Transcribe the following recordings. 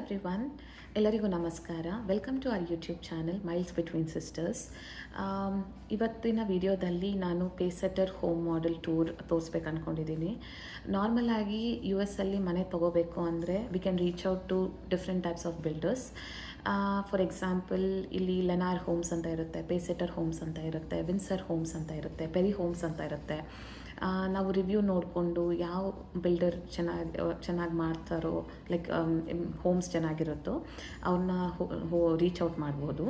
Every one ಎಲ್ಲರಿಗೂ ನಮಸ್ಕಾರ. Welcome to our YouTube channel Miles Between Sisters ಇವತ್ತಿನ ವಿಡಿಯೋದಲ್ಲಿ ನಾನು ಪೇಸೆಟರ್ ಹೋಮ್ ಮಾಡೆಲ್ ಟೂರ್ ತೋರಿಸ್ಬೇಕು ಅಂದ್ಕೊಂಡಿದ್ದೀನಿ ನಾರ್ಮಲ್ ಆಗಿ ಯು ಎಸ್ ಅಲ್ಲಿ ಮನೆ ತೊಗೋಬೇಕು ಅಂದರೆ we can reach out to different types of builders for example ಇಲ್ಲಿ ಲೆನಾರ್ ಹೋಮ್ಸ್ ಅಂತ ಇರುತ್ತೆ ಪೇಸೆಟರ್ ಹೋಮ್ಸ್ ಅಂತ ಇರುತ್ತೆ ವಿನ್ಸರ್ ಹೋಮ್ಸ್ ಅಂತ ಇರುತ್ತೆ ಪೆರಿ ಹೋಮ್ಸ್ ಅಂತ ಇರುತ್ತೆ. ನಾವು ರಿವ್ಯೂ ನೋಡಿಕೊಂಡು ಯಾವ ಬಿಲ್ಡರ್ ಚೆನ್ನಾಗಿ ಚೆನ್ನಾಗಿ ಮಾಡ್ತಾರೋ ಲೈಕ್ ಹೋಮ್ಸ್ ಚೆನ್ನಾಗಿರುತ್ತೋ ಅವ್ರನ್ನ ರೀಚ್ ಔಟ್ ಮಾಡ್ಬೋದು.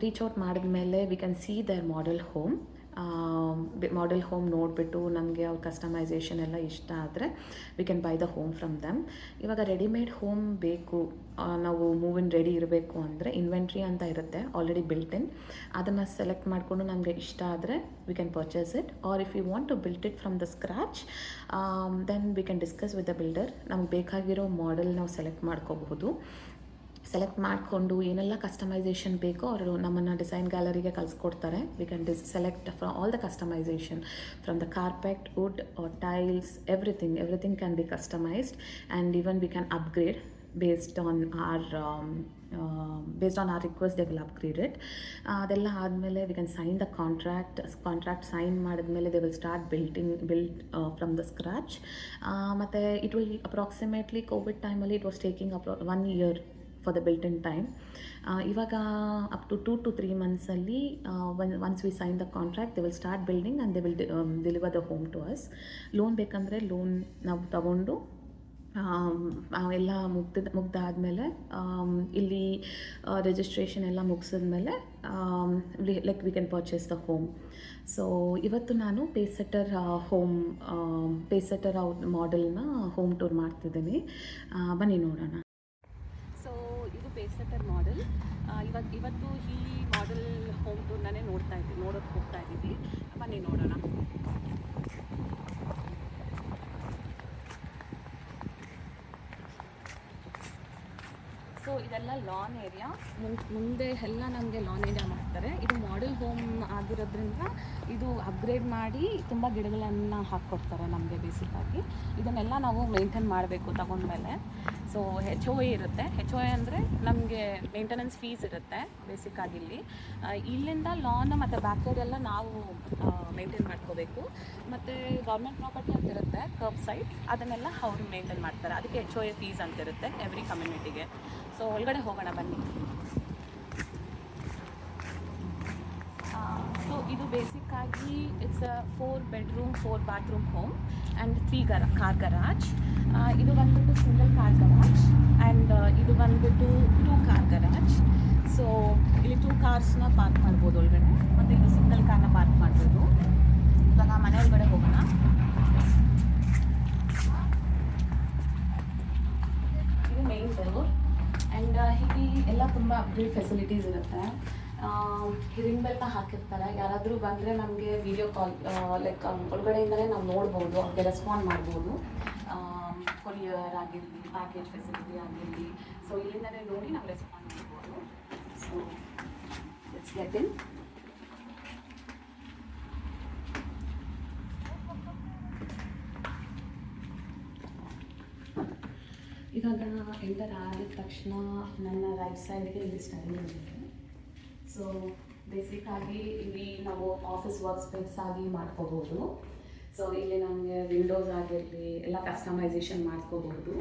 ರೀಚ್ ಔಟ್ ಮಾಡಿದ್ಮೇಲೆ we can see their model home model home ನೋಡಿಬಿಟ್ಟು ನಮಗೆ ಅವ್ರ ಕಸ್ಟಮೈಸೇಷನ್ ಎಲ್ಲ ಇಷ್ಟ ಆದರೆ we can buy the home from them ಇವಾಗ ರೆಡಿಮೇಡ್ ಹೋಮ್ ಬೇಕು ನಾವು ಮೂವ್ ಇನ್ ರೆಡಿ ಇರಬೇಕು ಅಂದರೆ ಇನ್ವೆಂಟ್ರಿ ಅಂತ ಇರುತ್ತೆ ಆಲ್ರೆಡಿ ಬಿಲ್ಟ್ ಇನ್ ಅದನ್ನು ಸೆಲೆಕ್ಟ್ ಮಾಡಿಕೊಂಡು ನಮಗೆ ಇಷ್ಟ ಆದರೆ we can purchase it or if you want to built it from the scratch then we can discuss with the builder ನಮ್ಗೆ ಬೇಕಾಗಿರೋ ಮಾಡೆಲ್ ನಾವು ಸೆಲೆಕ್ಟ್ ಮಾಡ್ಕೋಬಹುದು. ಸೆಲೆಕ್ಟ್ ಮಾಡಿಕೊಂಡು ಏನೆಲ್ಲ ಕಸ್ಟಮೈಸೇಷನ್ ಬೇಕೋ ಅವರು ನಮ್ಮನ್ನು ಡಿಸೈನ್ ಗ್ಯಾಲರಿಗೆ ಕಳಿಸ್ಕೊಡ್ತಾರೆ. We can this select from all the customisation from the carpet wood tiles everything everything can be customised and even we can upgrade based on our based on our request they will upgrade it ಅದೆಲ್ಲ ಆದಮೇಲೆ we can sign the contract contract sign ಮಾಡಿದ್ಮೇಲೆ they will start building build from the scratch ಮತ್ತು it will approximately Covid ಟೈಮಲ್ಲಿ it was taking appro one year for the built in time ಇವಾಗ up to two to three ಮಂತ್ಸಲ್ಲಿ one once we sign the contract they will start building and they will deliver the home to us loan ಬೇಕಂದರೆ loan ನಾವು ತಗೊಂಡು ಆ, ಎಲ್ಲ ಮುಗ್ದ ಮುಗ್ದಾದಮೇಲೆ ಇಲ್ಲಿ registration ಎಲ್ಲ ಮುಗಿಸಿದ್ಮೇಲೆ like we can purchase the home so ಇವತ್ತು ನಾನು ಪೇಸೆಟರ್ ಹೋಮ್ ಪೇಸೆಟರ್ ಮಾಡೆಲ್ನ ಹೋಮ್ ಟೂರ್ ಮಾಡ್ತಿದ್ದೀನಿ. ಬನ್ನಿ ನೋಡೋಣ. ಪೇಸೆಟರ್ ಮಾಡೆಲ್ ಇವಾಗ ಇವತ್ತು ಈ ಮಾಡೆಲ್ ಹೋಮ್ ಟೂರ್ನೇ ನೋಡ್ತಾ ಇದ್ದೀವಿ ನೋಡೋಕ್ಕೆ ಹೋಗ್ತಾ ಇದ್ದೀವಿ. ಬನ್ನಿ ನೋಡೋಣ. ಸೊ ಇದೆಲ್ಲ ಲಾನ್ ಏರಿಯಾ ಮುಂದೆ ಎಲ್ಲ ನಮಗೆ ಲಾನ್ ಏರಿಯಾ ಮಾಡ್ತಾರೆ. ಇದು ಮಾಡೆಲ್ ಹೋಮ್ ಆಗಿರೋದ್ರಿಂದ ಇದು ಅಪ್ಗ್ರೇಡ್ ಮಾಡಿ ತುಂಬ ಗಿಡಗಳನ್ನು ಹಾಕ್ಕೊಡ್ತಾರೆ ನಮಗೆ ಬೇಸಿಕ್ಕಾಗಿ ಇದನ್ನೆಲ್ಲ ನಾವು ಮೇಂಟೈನ್ ಮಾಡಬೇಕು ತಗೊಂಡ್ಮೇಲೆ. ಸೊ ಹೆಚ್ ಓ ಎ ಇರುತ್ತೆ. ಹೆಚ್ ಓ ಎ ಅಂದರೆ ನಮಗೆ ಮೇಂಟೆನೆನ್ಸ್ ಫೀಸ್ ಇರುತ್ತೆ ಬೇಸಿಕ್ಕಾಗಿ ಇಲ್ಲಿ. ಇಲ್ಲಿಂದ ಲಾನ್ ಮತ್ತು ಬ್ಯಾಕ್ ಎಲ್ಲ ನಾವು ಮೇಂಟೈನ್ ಮಾಡ್ಕೋಬೇಕು. ಮತ್ತು ಗೌರ್ಮೆಂಟ್ ಪ್ರಾಪರ್ಟಿ ಅಂತ ಇರುತ್ತೆ ಕರ್ಬ್ ಸೈಡ್ ಅದನ್ನೆಲ್ಲ ಅವರು ಮೇಂಟೈನ್ ಮಾಡ್ತಾರೆ. ಅದಕ್ಕೆ ಹೆಚ್ ಒ ಎ ಫೀಸ್ ಅಂತ ಇರುತ್ತೆ ಎವ್ರಿ ಕಮ್ಯುನಿಟಿಗೆ ಸೊ ಒಳಗಡೆ ಹೋಗೋಣ ಬನ್ನಿ ಸೊ ಇದು ಬೇಸಿಕ್ ಆಗಿ it's a four bedroom four bathroom home and three gar car garage ಇದು ಬಂದ್ಬಿಟ್ಟು ಸಿಂಗಲ್ ಕಾರ್ ಗರಾಜ್ ಆ್ಯಂಡ್ ಇದು ಬಂದ್ಬಿಟ್ಟು ಟೂ ಕಾರ್ ಗರಾಜ್ ಸೊ ಇಲ್ಲಿ ಟೂ ಕಾರ್ಸ್ನ ಪಾರ್ಕ್ ಮಾಡ್ಬೋದು ಒಳಗಡೆ ಮತ್ತು ಇದು ಸಿಂಗಲ್ ಕಾರ್ನ ಪಾರ್ಕ್ ಮಾಡ್ಬೋದು. ಇವಾಗ ಮನೆ ಒಳಗಡೆ ಹೋಗೋಣ. ಇದು ಮೇನ್ ಡೋರ್ ಆ್ಯಂಡ್ ಹೀಗೆ ಎಲ್ಲ ತುಂಬ ಅಪ್ಗ್ರೇಡ್ ಫೆಸಿಲಿಟೀಸ್ ಇರುತ್ತೆ. ರಿಂಗ್ ಬೆಲ್ನ ಹಾಕಿರ್ತಾರೆ. ಯಾರಾದರೂ ಬಂದರೆ ನಮಗೆ ವಿಡಿಯೋ ಕಾಲ್ ಲೈಕ್ ಒಳಗಡೆಯಿಂದಲೇ ನಾವು ನೋಡ್ಬೋದು, ಅವ್ರಿಗೆ ರೆಸ್ಪಾಂಡ್ ಮಾಡ್ಬೋದು. ಕೊರಿಯರ್ ಆಗಿರಲಿ ಪ್ಯಾಕೇಜ್ ಫೆಸಿಲಿಟಿ ಆಗಿರಲಿ. ಸೊ ಇಲ್ಲಿಂದಲೇ ನೋಡಿ ನಾವು ರೆಸ್ಪಾಂಡ್ ಮಾಡ್ಬೋದು. ಸೊ ಇಟ್ಸ್ ಗೆಟ್ ಇನ್ ಇವಾಗ ಎಂಟರ್ ಆದ ತಕ್ಷಣ ನನ್ನ ರೈಟ್ ಸೈಡ್ಗೆ ಇಲ್ಲಿ ಸ್ಟಡಿ ಇದೆ. ಸೊ ಬೇಸಿಕ್ಕಾಗಿ ಇಲ್ಲಿ ನಾವು ಆಫೀಸ್ ವರ್ಕ್ ಸ್ಪೇಸ್ ಆಗಿ ಮಾಡ್ಕೋಬೋದು. ಸೊ ಇಲ್ಲಿ ನಮಗೆ ವಿಂಡೋಸ್ ಆಗಿರಲಿ, ಎಲ್ಲ ಕಸ್ಟಮೈಸೇಷನ್ ಮಾಡ್ಕೋಬಹುದು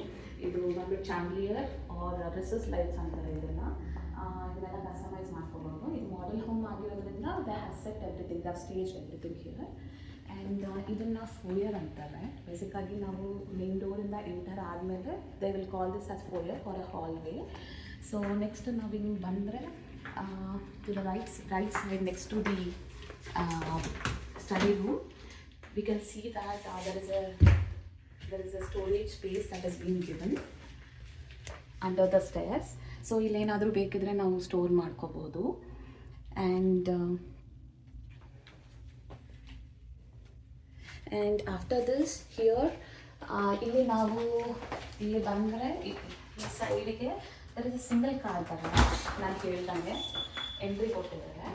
ಇದು ಬಂದು ಚಾಂಡ್ಲಿಯರ್ ಆರ್ ರಿಸಸ್ ಲೈಟ್ಸ್ ಅಂತಾರೆ ಇದೆಲ್ಲ. ಇದನ್ನೆಲ್ಲ ಕಸ್ಟಮೈಸ್ ಮಾಡ್ಕೋಬಹುದು ಇದು ಮಾಡೆಲ್ ಹೋಮ್ ಆಗಿರೋದ್ರಿಂದ they have set everything the stage everything here and ಇದನ್ನು ಫೋಯರ್ ಅಂತಾರೆ. ಬೇಸಿಕ್ಕಾಗಿ ನಾವು ಮೇನ್ ಡೋರಿಂದ ಎಂಟರ್ ಆದಮೇಲೆ they will call this as foyer for a hallway so next ನಾವು ಹಿಂಗೆ ಬಂದರೆ to right, right side next to the uh, study room, we can see that uh, there is a there is a storage space that has been given under the stairs so ಇಲ್ಲೇನಾದರೂ ಬೇಕಿದ್ರೆ ನಾವು store ಮಾಡ್ಕೋಬೋದು and and after this here ಇಲ್ಲಿ ನಾವು ಇಲ್ಲಿ ಬಂದರೆ ಈ ಸೈಡಿಗೆ there is a single car ಬರ ನಾನು ಕೇಳ್ದಂಗೆ ಎಂಟ್ರಿ ಕೊಟ್ಟಿದ್ದಾರೆ.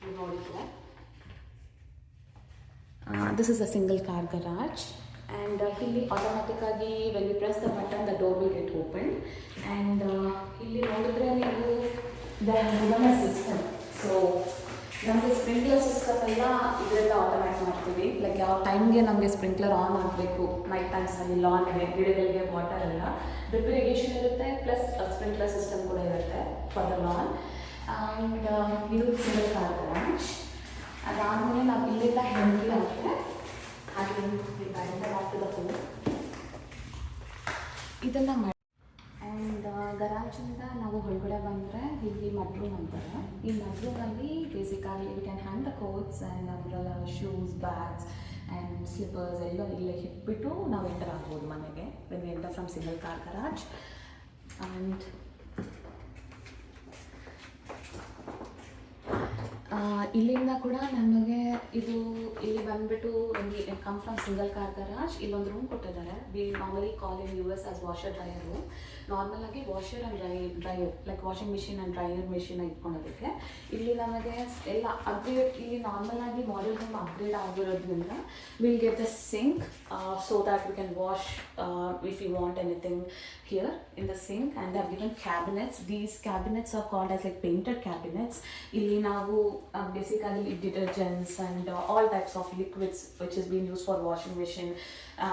ನೀವು ನೋಡಿದ್ರೆ. This is a single car garage and ಇಲ್ಲಿ ಆಟೋಮ್ಯಾಟಿಕ್ಕಾಗಿ when you press the button the door will get open and ಇಲ್ಲಿ ನೋಡಿದ್ರೆ ನೀವು ದ ಸಿಸ್ಟಮ್ ಸೊ ನಮಗೆ ಸ್ಪ್ರಿಂಕ್ಲರ್ ಸಿಸ್ಟಮ್ ಎಲ್ಲ ಇದರಿಂದ ಆಟೋಮ್ಯಾಟ್ ಮಾಡ್ತೀವಿ. ಲೈಕ್ ಯಾವ ಟೈಮ್ಗೆ ನಮಗೆ ಸ್ಪ್ರಿಂಕ್ಲರ್ ಆನ್ ಆಗಬೇಕು ನೈಟ್ ಆನ್ ಇದೆ ಗಿಡಗಳಿಗೆ ವಾಟರ್ ಎಲ್ಲ ಡ್ರಿಪ್ ಇರಿಗೇಷನ್ ಇರುತ್ತೆ ಪ್ಲಸ್ ಸ್ಪ್ರಿಂಕ್ಲರ್ ಸಿಸ್ಟಮ್ ಕೂಡ ಇರುತ್ತೆ ಫಾರ್ ದ ಲಾನ್ ಆ್ಯಂಡ್ ಇದು ಸಿಂಗಲ್ ಕಾರ್ ಬ್ರಾಂಚ್ ಅದಾದಮೇಲೆ ನಾವು ಇಲ್ಲಿಂದ ಹೆಂಡಿ ಅಂದರೆ ಹಾಗೆ ಇದನ್ನು ಮಾಡಿ ಗರಾಜಿಂದ ನಾವು ಹೊರಗಡೆ ಬಂದರೆ ಇಲ್ಲಿ ಮಡ್ರೂಮ್ ಅಂತಾರೆ. ಈ ಮಡ್ರೂಮಲ್ಲಿ ಬೇಸಿಕಾಗಿ you can hand the coats and ಅದರಲ್ಲ shoes bags and slippers ಎಲ್ಲ ಇಲ್ಲೇ ಇಟ್ಬಿಟ್ಟು ನಾವು ಎಂಟರ್ ಆಗ್ಬೋದು ಮನೆಗೆ. When enter from single car garage and ಇಲ್ಲಿಂದ ಕೂಡ ನಮಗೆ ಇದು ಇಲ್ಲಿ ಬಂದ್ಬಿಟ್ಟು come from single car garage ಇಲ್ಲೊಂದು ರೂಮ್ ಕೊಟ್ಟಿದ್ದಾರೆ. We normally call in U S as washer dryer room normal ಆಗಿ washer and dry dryer like washing machine and dryer machine ಇಟ್ಕೊಳೋದಕ್ಕೆ ಇಲ್ಲಿ ನಮಗೆ ಎಲ್ಲ ಅಪ್ಗ್ರೇಡ್ ಇಲ್ಲಿ ನಾರ್ಮಲ್ ಆಗಿ ಮಾಡೆಲ್ ರೂಮ್ ಅಪ್ಗ್ರೇಡ್ ಆಗಿರೋದ್ರಿಂದ will get the sink so that we can wash if you want anything here in the sink and given cabinets these cabinets are called as like painted cabinets ಇಲ್ಲಿ ನಾವು basically detergents and all types of liquids which is been use for washing machine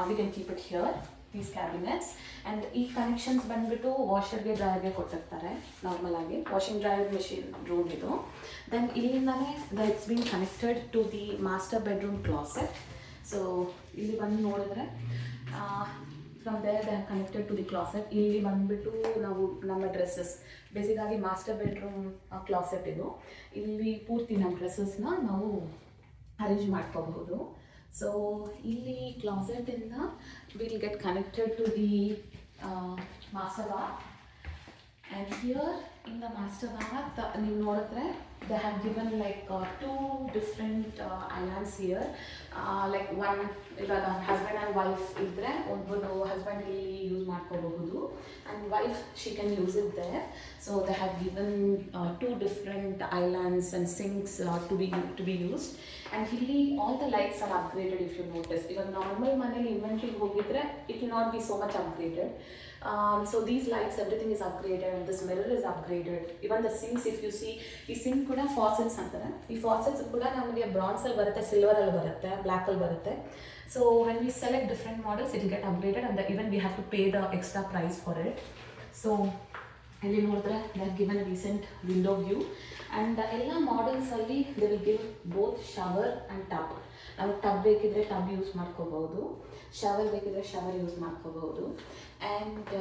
we can keep it here these cabinets and ಈ connections ಬಂದ್ಬಿಟ್ಟು ವಾಷರ್ಗೆ ಡ್ರೈಯರ್ಗೆ ಕೊಟ್ಟಿರ್ತಾರೆ normal ಆಗಿ. Washing dryer machine room ಇದು. Then ಇಲ್ಲಿಂದಲೇ the it's been connected to the master bedroom closet so ಇಲ್ಲಿ ಬಂದು ನೋಡಿದ್ರೆ from there they connected to the closet ಇಲ್ಲಿ ಬಂದುಬಿಟ್ಟು ನಾವು ನಮ್ಮ ಡ್ರೆಸ್ಸಸ್ ಬೇಸಿಗಾಗಿ ಮಾಸ್ಟರ್ ಬೆಡ್ರೂಮ್ ಕ್ಲಾಸೆಟ್ ಇದು. ಇಲ್ಲಿ ಪೂರ್ತಿ ನಮ್ಮ ಡ್ರೆಸ್ಸಸ್ನ ನಾವು ಅರೇಂಜ್ ಮಾಡ್ಕೋಬಹುದು. ಸೊ ಇಲ್ಲಿ ಕ್ಲಾಸೆಟಿಂದ will get connected to the bath and here in the master bath ನೀವು ನೋಡಿದ್ರೆ they have given like two different islands here like one ಇವಾಗ ಹಸ್ಬೆಂಡ್ ಆ್ಯಂಡ್ ವೈಫ್ ಇದ್ದರೆ ಒಬ್ಬರು ಹಸ್ಬೆಂಡ್ ಇಲ್ಲಿ ಯೂಸ್ ಮಾಡ್ಕೋಬಹುದು. And wife she can use it there so they have given two different islands and sinks to be to be used and ಇಲ್ಲಿ all the lights are upgraded if you notice ಇವಾಗ normal ಮನೇಲಿ ಇನ್ವೆಂಟ್ರಿಗೆ ಹೋಗಿದ್ರೆ it will not be so much upgraded Um, so these lights, everything is upgraded and this mirror is upgraded. Even the sinks, if you see ಈ sink ಕೂಡ faucets ಅಂತಾರೆ. ಈ fossils ಕೂಡ ನಮಗೆ ಬ್ರಾನ್ಸಲ್ಲಿ ಬರುತ್ತೆ ಸಿಲ್ವರಲ್ಲಿ ಬರುತ್ತೆ ಬ್ಲ್ಯಾಕಲ್ಲಿ ಬರುತ್ತೆ. So when we select different models it get upgraded and even we have to pay the extra price for it so ಇಲ್ಲಿ ನೋಡಿದ್ರೆ they have given recent window view and ಎಲ್ಲ ಮಾಡೆಲ್ಸಲ್ಲಿ they will give both shower and tub ನಾವು tub ಬೇಕಿದ್ರೆ tub use ಮಾಡ್ಕೋಬಹುದು shower ಬೇಕಿದ್ರೆ shower use ಮಾಡ್ಕೋಬಹುದು and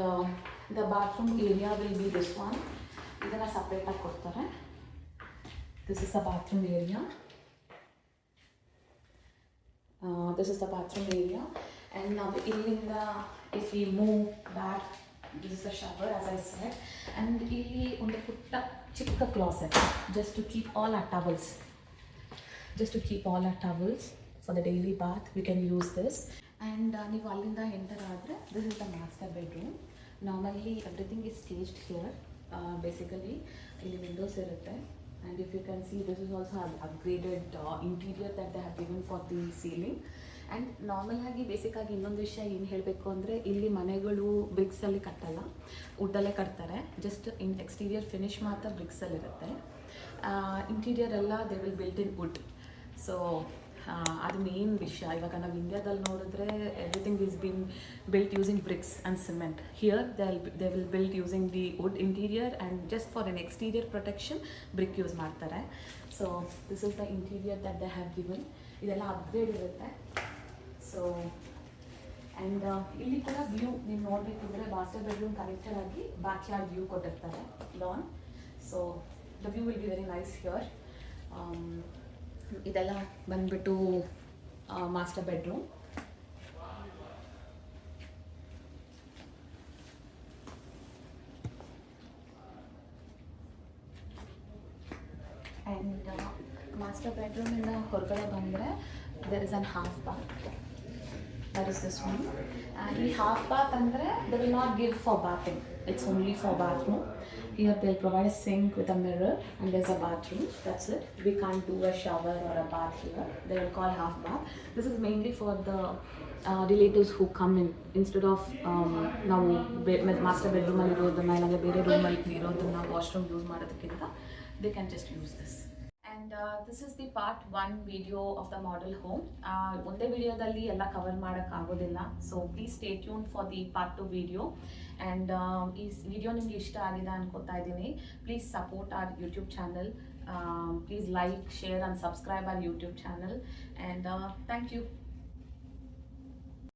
the bathroom area will be this one ಇದನ್ನು ಸಪ್ರೇಟಾಗಿ ಕೊಡ್ತಾರೆ. This is the bathroom area this is the bathroom area and ನಾವು ಇಲ್ಲಿಂದ if you move back this is the shower as I said and ಇಲ್ಲಿ ಒಂದು ಪುಟ್ಟ ಚಿಕ್ಕ closet just to keep all our towels just to keep all our towels for the daily bath we can use this uh, ನೀವು ಅಲ್ಲಿಂದ enter ಆದರೆ this is the master bedroom normally everything is staged here basically ಇಲ್ಲಿ windows ಇರುತ್ತೆ. And if you can see this is also upgraded interior that they have given for the ceiling and normal ಆಗಿ ಬೇಸಿಕ್ಕಾಗಿ ಇನ್ನೊಂದು ವಿಷಯ ಏನು ಹೇಳಬೇಕು ಅಂದರೆ, ಇಲ್ಲಿ ಮನೆಗಳು ಬ್ರಿಕ್ಸಲ್ಲಿ ಕಟ್ಟಲ್ಲ. ವುಡ್ಡಲ್ಲೇ ಕಟ್ತಾರೆ. ಜಸ್ಟ್ ಇನ್ ಎಕ್ಸ್ಟೀರಿಯರ್ ಫಿನಿಶ್ ಮಾತ್ರ ಬ್ರಿಕ್ಸಲ್ಲಿರುತ್ತೆ ಇಂಟೀರಿಯರ್ ಎಲ್ಲ they will built in wood so ಅದು ಮೇನ್ ವಿಷಯ. ಇವಾಗ ನಾವು ಇಂಡಿಯಾದಲ್ಲಿ ನೋಡಿದ್ರೆ everything is been built using bricks and cement here they they will built using the wood interior and just for an exterior protection brick use ಮಾಡ್ತಾರೆ. So this is the interior that they have given ಇದೆಲ್ಲ upgrade ಇರುತ್ತೆ. So and ಇಲ್ಲಿ ಕೂಡ view ನೀವು ನೋಡಬೇಕಿದ್ರೆ master bedroom connected ಆಗಿ back yard view ಕೊಟ್ಟಿರ್ತಾರೆ lawn so the view will be very nice here ಇದೆಲ್ಲ ಬಂದ್ಬಿಟ್ಟು ಮಾಸ್ಟರ್ ಬೆಡ್ರೂಮ್ ಆ್ಯಂಡ್ ಮಾಸ್ಟರ್ ಬೆಡ್ರೂಮಿಂದ ಹೊರಗಡೆ ಬಂದರೆ there is an half bath there is this one ಈ ಹಾಫ್ ಬಾತ್ ಅಂದರೆ they will not give for bathing. It's only for bathroom. Here they'll provide a sink with a mirror and there's a bathroom. That's it. We can't do a shower or a bath here. They will call half bath. This is mainly for the uh, relatives who come in instead of um, ನಾವು master ಬೆಡ್ರೂಮಲ್ಲಿ ಇರೋದನ್ನ ಇಲ್ಲಾಂದರೆ ಬೇರೆ ರೂಮಲ್ಲಿ ಇರೋದನ್ನ washroom use ಮಾಡೋದಕ್ಕಿಂತ they can just use this and this is the part one video of the model home ಒಂದೇ ವಿಡಿಯೋದಲ್ಲಿ ಎಲ್ಲ ಕವರ್ ಮಾಡೋಕ್ಕಾಗೋದಿಲ್ಲ so please stay tune for the part two video and ಈ ವಿಡಿಯೋ ನಿಮಗೆ ಇಷ್ಟ ಆಗಿದೆ ಅನ್ಕೋತಾ ಇದ್ದೀನಿ. Please support our YouTube channel please like share and subscribe our YouTube channel and thank you